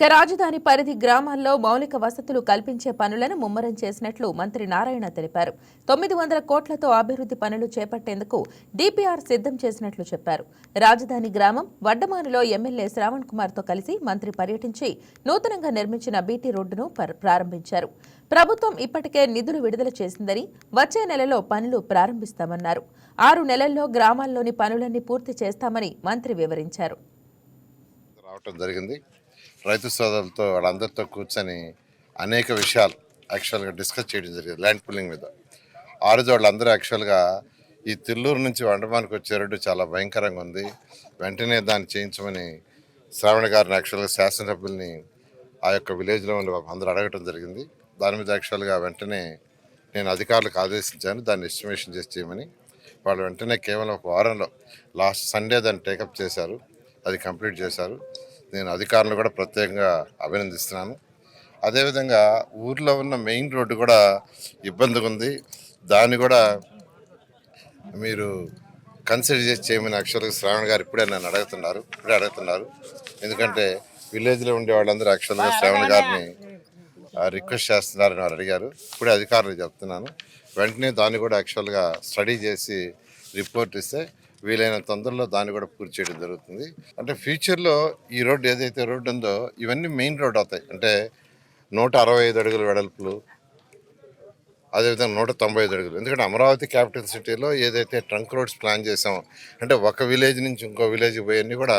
ఇక రాజధాని పరిధి గ్రామాల్లో మౌలిక వసతులు కల్పించే పనులను ముమ్మరం చేసినట్లు మంత్రి నారాయణ తెలిపారు. తొమ్మిది వందల కోట్లతో అభివృద్ధి పనులు చేపట్టేందుకు డిపిఆర్ సిద్ధం చేసినట్లు చెప్పారు. రాజధాని గ్రామం వడ్డమానులో ఎమ్మెల్యే శ్రావణ్ కుమార్తో కలిసి మంత్రి పర్యటించి నూతనంగా నిర్మించిన బీటీ రోడ్డును ప్రారంభించారు. ప్రభుత్వం ఇప్పటికే నిధులు విడుదల చేసిందని వచ్చే నెలలో పనులు ప్రారంభిస్తామన్నారు. ఆరు నెలల్లో గ్రామాల్లోని పనులన్నీ పూర్తి చేస్తామని మంత్రి వివరించారు. రావటం జరిగింది. రైతు సోదరులతో వాళ్ళందరితో కూర్చొని అనేక విషయాలు యాక్చువల్గా డిస్కస్ చేయడం జరిగింది ల్యాండ్ పుల్లింగ్ మీద. ఆ రోజు వాళ్ళందరూ యాక్చువల్గా ఈ తిల్లూరు నుంచి వండమానికి వచ్చే రోడ్డు చాలా భయంకరంగా ఉంది. వెంటనే దాన్ని చేయించమని శ్రావణ గారిని యాక్చువల్గా శాసనసభ్యుల్ని ఆ యొక్క విలేజ్లో ఉన్న అందరూ అడగటం జరిగింది. దాని మీద యాక్చువల్గా వెంటనే నేను అధికారులకు ఆదేశించాను. దాన్ని ఎస్టిమేషన్ చేసి చేయమని వాళ్ళు వెంటనే కేవలం ఒక వారంలో లాస్ట్ సండే దాన్ని టేకప్ చేశారు. అది కంప్లీట్ చేశారు. నేను అధికారులను కూడా ప్రత్యేకంగా అభినందిస్తున్నాను. అదేవిధంగా ఊర్లో ఉన్న మెయిన్ రోడ్డు కూడా ఇబ్బందిగా ఉంది. దాన్ని కూడా మీరు కన్సిడర్ చేసి చేయమని యాక్చువల్గా శ్రావణ్ గారు ఇప్పుడే నన్ను అడుగుతున్నారు ఇప్పుడే అడుగుతున్నారు. ఎందుకంటే విలేజ్లో ఉండే వాళ్ళందరూ యాక్చువల్గా శ్రావణ్ గారిని రిక్వెస్ట్ చేస్తున్నారని వారు అడిగారు. ఇప్పుడే అధికారులు చెప్తున్నాను. వెంటనే దాన్ని కూడా యాక్చువల్గా స్టడీ చేసి రిపోర్ట్ ఇస్తే వీలైన తొందరలో దాన్ని కూడా పూర్తి చేయడం జరుగుతుంది. అంటే ఫ్యూచర్లో ఈ రోడ్డు ఏదైతే రోడ్డు ఉందో ఇవన్నీ మెయిన్ రోడ్ అవుతాయి. అంటే నూట అరవై ఐదు అడుగుల వెడల్పులు అదేవిధంగా నూట తొంభై ఐదు అడుగులు. ఎందుకంటే అమరావతి క్యాపిటల్ సిటీలో ఏదైతే ట్రంక్ రోడ్స్ ప్లాన్ చేసామో అంటే ఒక విలేజ్ నుంచి ఇంకో విలేజ్కి పోయన్నీ కూడా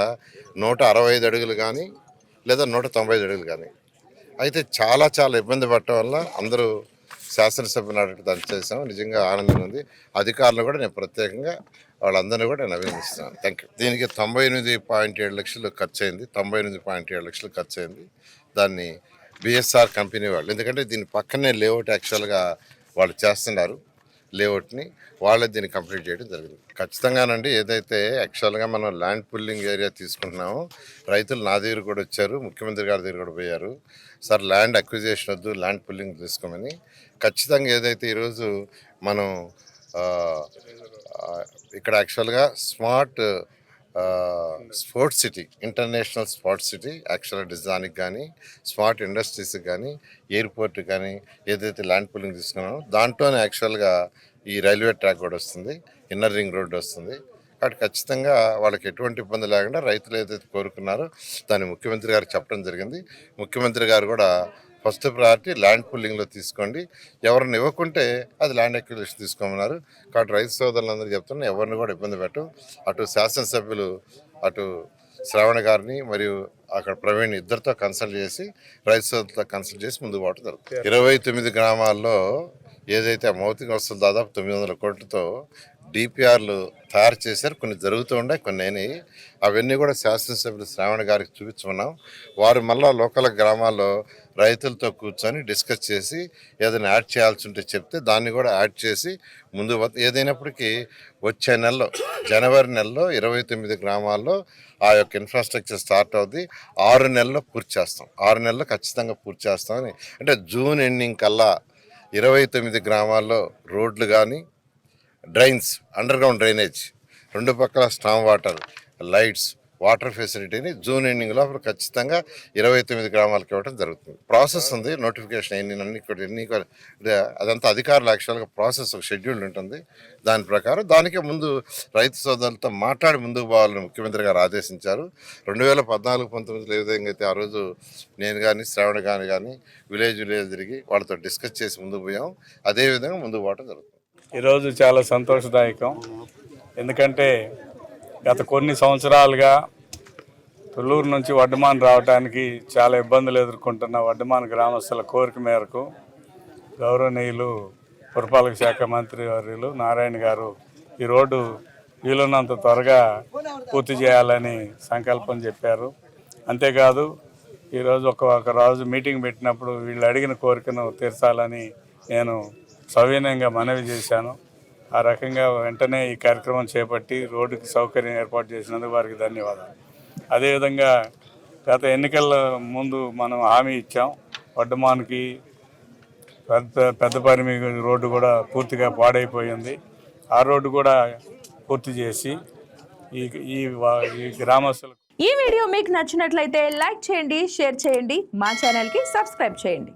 నూట అరవై ఐదు అడుగులు కానీ లేదా నూట తొంభై ఐదు అడుగులు కానీ. అయితే చాలా చాలా ఇబ్బంది పడటం వల్ల అందరూ శాసనసభ్యులు అడిగి దాన్ని చేసాం నిజంగా ఆనందంగా ఉంది. అధికారులు కూడా నేను ప్రత్యేకంగా వాళ్ళందరినీ కూడా నేను అభినందిస్తున్నాను. థ్యాంక్ యూ దీనికి తొంభై ఎనిమిది పాయింట్ ఏడు లక్షలు ఖర్చు అయింది తొంభై ఎనిమిది పాయింట్ ఏడు లక్షలు ఖర్చు అయింది దాన్ని బిఎస్ఆర్ కంపెనీ వాళ్ళు. ఎందుకంటే దీని పక్కనే లేఅవుట్ యాక్చువల్గా వాళ్ళు చేస్తున్నారు. లేఅవుట్ని వాళ్ళే దీన్ని కంప్లీట్ చేయడం జరిగింది. ఖచ్చితంగానండి ఏదైతే యాక్చువల్గా మనం ల్యాండ్ పుల్లింగ్ ఏరియా తీసుకుంటున్నామో రైతులు నా దగ్గర కూడా వచ్చారు ముఖ్యమంత్రి గారి దగ్గర కూడా పోయారు. సార్ ల్యాండ్ అక్విజేషన్ వద్దు ల్యాండ్ పుల్లింగ్ తీసుకోమని. ఖచ్చితంగా ఏదైతే ఈరోజు మనం ఇక్కడ యాక్చువల్గా smart sports city international sports city యాక్చువల్గా డిజైన్కి కానీ స్మార్ట్ ఇండస్ట్రీస్కి కానీ ఎయిర్పోర్ట్ కానీ ఏదైతే ల్యాండ్ పూలింగ్ తీసుకున్నామో దాంట్లోనే యాక్చువల్గా ఈ రైల్వే ట్రాక్ కూడా వస్తుంది ఇన్నర్ రింగ్ రోడ్ వస్తుంది. కాబట్టి ఖచ్చితంగా వాళ్ళకి ఎటువంటి ఇబ్బంది లేకుండా రైతులు ఏదైతే కోరుకున్నారో దాన్ని ముఖ్యమంత్రి గారు చెప్పడం జరిగింది. ముఖ్యమంత్రి గారు కూడా ఫస్ట్ ప్రయారిటీ ల్యాండ్ పుల్లింగ్లో తీసుకోండి. ఎవరిని ఇవ్వకుంటే అది ల్యాండ్ అక్విజిషన్ తీసుకోమన్నారు. కాబట్టి రైతు సోదరులందరూ చెప్తున్నా ఎవరిని కూడా ఇబ్బంది పెట్టం. అటు శాసనసభ్యులు అటు శ్రావణ గారిని మరియు అక్కడ ప్రవీణ్ ఇద్దరితో కన్సల్ట్ చేసి రైతు సోదరులతో కన్సల్ట్ చేసి ముందుకు పోవడం జరుగుతుంది. ఇరవై తొమ్మిది గ్రామాల్లో ఏదైతే మౌతిక వస్తువులు దాదాపు తొమ్మిది వందల కోట్లతో డిపిఆర్లు తయారు చేశారు కొన్ని జరుగుతూ ఉన్నాయి కొన్ని అయినాయి. అవన్నీ కూడా శాసనసభ్యులు శ్రావణ గారికి చూపించుకున్నాం. వారు మళ్ళా లోకల్ గ్రామాల్లో రైతులతో కూర్చొని డిస్కస్ చేసి ఏదైనా యాడ్ చేయాల్సి ఉంటే చెప్తే దాన్ని కూడా యాడ్ చేసి ముందు ఏదైనప్పటికీ వచ్చే నెలలో జనవరి నెలలో ఇరవై తొమ్మిది గ్రామాల్లో ఆ యొక్క ఇన్ఫ్రాస్ట్రక్చర్ స్టార్ట్ అవుద్ది. ఆరు నెలల్లో పూర్తి చేస్తాం. ఆరు నెలల్లో ఖచ్చితంగా పూర్తి చేస్తామని. అంటే జూన్ ఎండింగ్ కల్లా ఇరవై తొమ్మిది గ్రామాల్లో రోడ్లు కానీ డ్రైన్స్ అండర్ గ్రౌండ్ డ్రైనేజ్ రెండు పక్కల స్టామ్ వాటర్ లైట్స్ వాటర్ ఫెసిలిటీని జూన్ ఎండింగ్లో అప్పుడు ఖచ్చితంగా ఇరవై తొమ్మిది గ్రామాలకు ఇవ్వడం జరుగుతుంది. ప్రాసెస్ ఉంది నోటిఫికేషన్ ఎన్ని అన్ని ఎన్ని అదంతా అధికారులు యాక్చువల్గా ప్రాసెస్ ఒక షెడ్యూల్ ఉంటుంది. దాని ప్రకారం దానికే ముందు రైతు సోదరులతో మాట్లాడి ముందుకు పోవాలని ముఖ్యమంత్రి గారు ఆదేశించారు. రెండు వేల పద్నాలుగు పంతొమ్మిదిలో ఏ విధంగా అయితే ఆ రోజు నేను కానీ శ్రావణ కానీ కానీ విలేజ్ విలేజ్ తిరిగి వాళ్ళతో డిస్కస్ చేసి ముందుకు పోయాం. అదేవిధంగా ముందుకు పోవడం జరుగుతుంది. ఈరోజు చాలా సంతోషదాయకం. ఎందుకంటే గత కొన్ని సంవత్సరాలుగా తుళ్ళూరు నుంచి వడ్డమాన్ రావడానికి చాలా ఇబ్బందులు ఎదుర్కొంటున్న వడ్డమాన్ గ్రామస్తుల కోరిక మేరకు గౌరవనీయులు పురపాలక శాఖ మంత్రి వర్యులు నారాయణ గారు ఈ రోడ్డు వీలున్నంత త్వరగా పూర్తి చేయాలని సంకల్పం చెప్పారు. అంతేకాదు ఈరోజు ఒక ఒక రోజు మీటింగ్ పెట్టినప్పుడు వీళ్ళు అడిగిన కోరికను తీర్చాలని నేను సవినయంగా మనవి చేశాను. ఆ రకంగా వెంటనే ఈ కార్యక్రమం చేపట్టి రోడ్డుకి సౌకర్యం ఏర్పాటు చేసినందుకు వారికి ధన్యవాదాలు. అదేవిధంగా గత ఎన్నికల ముందు మనం హామీ ఇచ్చాం. వడ్డమానికి పెద్ద పెద్దపరిమి రోడ్డు కూడా పూర్తిగా పాడైపోయింది. ఆ రోడ్డు కూడా పూర్తి చేసి ఈ ఈ గ్రామస్తులకు ఈ వీడియో మీకు నచ్చినట్లయితే లైక్ చేయండి షేర్ చేయండి. మా ఛానల్కి సబ్స్క్రైబ్ చేయండి.